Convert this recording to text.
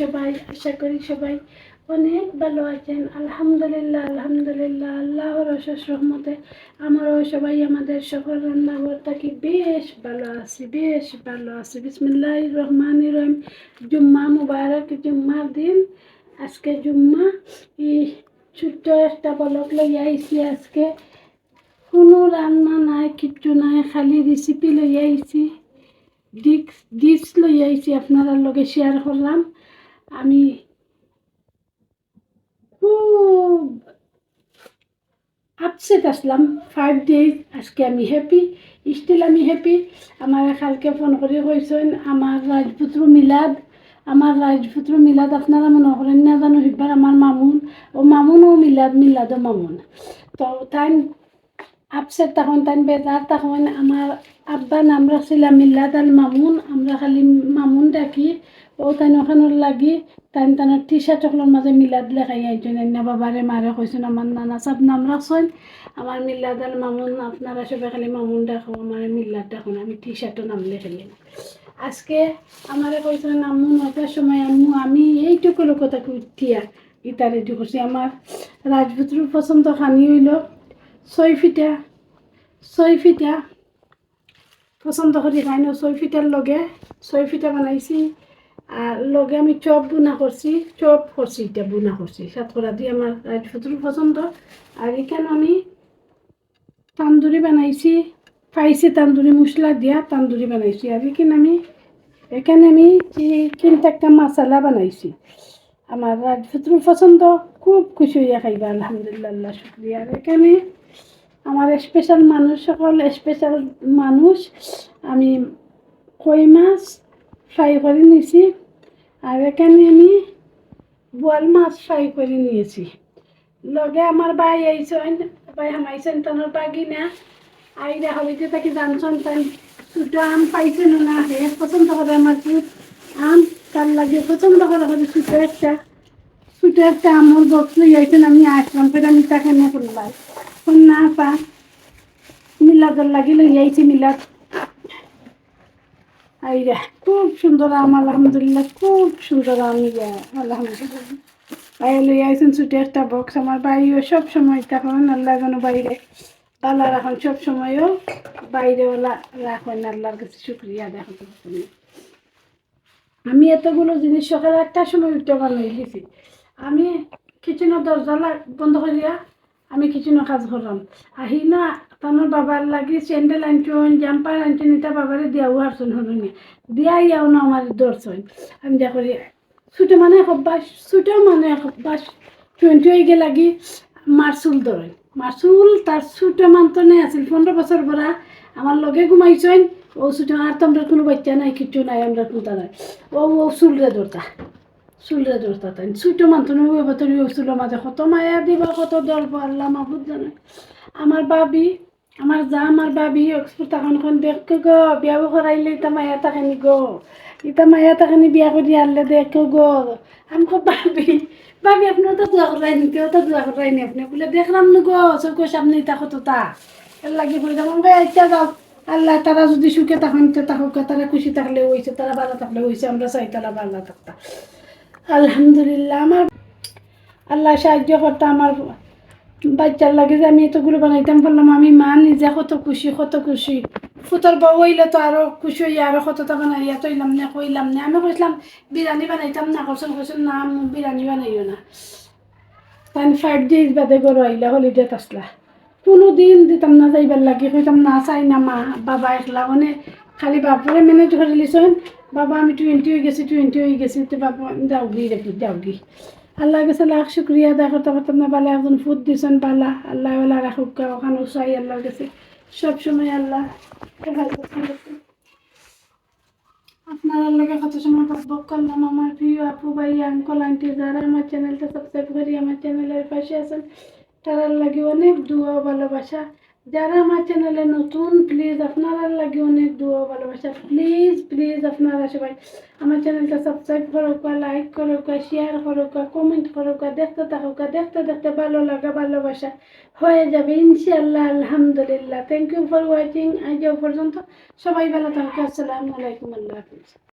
সবাই? আশা করি সবাই অনেক ভালো আছেন। আলহামদুলিল্লাহ আলহামদুলিল্লাহ, আল্লাহর অশেষ রহমতে আমরাও সবাই আমাদের সকল রান্নাঘর থাকি বেশ ভালো আছি, বেশ ভালো আছি। বিসমিল্লাহ রহমান রহিম। জুম্মা মুবারক, জুম্মার দিন। আজকে জুম্মা। এই ছোট্ট একটা বলক লইয়া আইছি আজকে। কোনো রান্না নাই, কিচ্ছু নাই, খালি রেসিপি লইয়া আইছি। ডিক্স ডিশ লই আইছি আপনারা লগে শেয়ার করলাম। আমি খুব আপসেট আসলাম। ফাইভ ডেজ আজকে আমি হ্যাপি স্টিল আমি হ্যাপি আমার কালকে ফোন করে কইছেন, আমার রাজপুত্র মিলাদ, আমার রাজপুত্র মিলাদ আপনারা মনে করেন না জানো হিবার আমার মামুন, ও মামুনও মিলাদ, মিলাদও মামুন। তো তাই আপসেট তখন তাই বেজার তখন আমার আব্বা নাম রাখছিলাম মিল্লাদ আল মামুন আমরা খালি মামুন ডাকি ও তাই ওখানোর লাগি তাই তানোর টি শার্ট ওখানোর মাঝে মিলাদ লেখাই আইছেন না বাবারে মারে কইছেন আমার নানা সব নাম রাখছেন আমার মিল্লাদ আল মামুন আপনারা সবাই খালি মামুন ডাকো আমার মিল্লাদ ডাকুন আমি টি শার্টও নাম লেখাইলি না আজকে আমারে কইছেন আম্মু নয়টার সময় আম্মু আমি এইটুকু লোকতা উঠিয়া ইটা রেডি করছি আমার রাজপুত্রর পছন্দ খানি হইল ছয় ফিটা ছয় ফিটা পছন্দ করি খাই না? ছয় ফিটার লগে ছয় ফিটা বানাইছি। আর লগে আমি চপ বুনা করছি, চপ করছি, এটা বুনা করছি। সাতকরা দিয়ে আমার রাজপুত্র পছন্দ। আর এখানে আমি তান্দুরি বানাইছি, পাইছি তান্দুরি মশলা দিয়া তান্দুরি বানাইছি। আর এখানে আমি এখানে আমি কিন্তু একটা মশলা বানাইছি। আমার রাজপুত্র পছন্দ, খুব খুশি হইয়া খাইবা, আলহামদুলিল্লাহ শুক্রিয়া। আর এখানে আমার স্পেশাল মানুষ সকল স্পেশাল মানুষ, আমি কই মাছ ফ্রাই করে নিয়েছি। আর এখানে আমি বোয়াল মাছ ফ্রাই করে নিয়েছি। লগে আমার ভাই আইসেন ভাই হামাইছেন তানোর বাগি না আইরা হলিতে তাকে জানছেন তাই দুটো আম পাইছেন না হে পছন্দ করে আমার খুব আম, তার লাগে পছন্দ করে হবে ছোটো একটা ছোটো একটা আমর বক্স লই আইছেন, আমি আসলাম ফের আমি তাকে না করলাই না পা মিলাদর লাগি লই আইছি মিলাদ আইরা খুব সুন্দর আম আলহামদুলিল্লাহ খুব সুন্দর আম আলহামদুলিল্লাহ ভাই আইছেন ছুটে একটা বক্স আমার বাইও সব সময় তখন আল্লাহ যেন বাইরে আল্লাহ রাখুন সব সময়ও বাইরে ওলা রাখুন আল্লাহর কাছে শুক্রিয়া দেখুন আমি এতগুলো জিনিস সকাল একটার সময় উঠতে বানাই গেছি আমি কিচেনের দরজা বন্ধ করিয়া আমি কিচেনের কাজ করলাম। আহি না তানোর বাবার লাগি স্যান্ডেল আনছুন জাম্পার আনছুন এটা বাবারে দিয়াও হারছুন হরুনি দিয়া ইয়াও না আমার দরছুন আমি যা করি ছুটে মানে অভ্যাস ছুটে মানে অভ্যাস টোয়েন্টি হয়ে লাগি মারচুল ধরেন মারচুল তার ছুটে মানতনে আছিল পনেরো বছর পরা আমার লগে ঘুমাইছেন ও ছুটে আর তো আমরা কোনো বাচ্চা নাই কিছু নাই আমরা কোনটা নাই। ও ও চুলরে ধরতা চুলরে ধরতা তাই মানতনে ওই বছর ওই মাঝে কত মায়া দিবা, কত দরব আল্লাহ মাহবুদ জানে। আমার বাবি আমার যা আমার বাবি অক্সফোর্ড তখন এখন দেখো গো। বিয়াও করাইলে ইতা মায়া তাকানি গো। ইতা মায়া তাকানি বিয়া করি আনলে দেখো গো। আমি খুব ভাবি ভাবি আপনার তো দোয়া করাইনি কেউ তো দোয়া করাইনি আপনি? বলে দেখলাম না গো চোখের সামনে তা কত তা। এর লাগি বলে তখন ভাই ইচ্ছা যাও আল্লাহ তারা যদি সুখে তখন তো থাকুক তারা খুশি থাকলে হয়েছে তারা ভালো থাকলে হয়েছে আমরা চাই তারা ভালো থাকতা। আলহামদুলিল্লাহ, আমার আল্লাহ সাহায্য করতে, আমার বাচ্চার লাগে যে আমি এতগুলো বানাইতাম, বললাম, আমি মা নিজে কত খুশি কত খুশি। ফুতর বউ হইলে তো আরও খুশি হইয়া, আরও কতটা বানাইয়া তৈলাম না, কইলাম না। আমি কইলাম বিরিয়ানি বানাইতাম না করছেন কইছেন না, আমি বিরিয়ানি বানাইও না। তাই ফাইভ ডেজ বাদে গরু আইলা হলিডেত আসলা কোনো দিন দিতাম না যাইবার লাগি, কইতাম, না, চাই না মা, বাবা একলা মানে খালি বাপরে ম্যানেজ করে লিছেন বাবা, আমি টোয়েন্টি হয়ে গেছি টোয়েন্টি হয়ে গেছি, তো বাবা যাওগি রেখি যাওগি আল্লাহ কাছে, লাখ শুক্রিয়া দেখো তখন তোমরা বালা একজন ফুট দিছেন বালা আল্লাহ বালা রাখুক ওখানে চাই আল্লাহর কাছে। সবসময় আল্লাহ আপনার আল্লাহকে কত সময় বক করলাম আমার প্রিয় আপু, ভাই আঙ্কল আন্টি যারা আমার চ্যানেলটা সাবস্ক্রাইব করি আমার চ্যানেলের পাশে আছেন তারার লাগে অনেক দুয়া ভালোবাসা। যারা আমার চ্যানেলে নতুন প্লিজ আপনারা লাগে অনেক দুয়া, ভালোবাসা। প্লিজ প্লিজ আপনারা সবাই আমার চ্যানেলটা সাবস্ক্রাইব করুক লাইক করুক শেয়ার করুক কমেন্ট করুক দেখতে থাকুক দেখতে দেখতে ভালো লাগা, ভালোবাসা হয়ে যাবে ইনশাল্লাহ আলহামদুলিল্লাহ। থ্যাংক ইউ ফর ওয়াচিং আজ পর্যন্ত সবাই ভালো থাকুক আসসালামু আলাইকুম, আল্লাহ হাফিজ।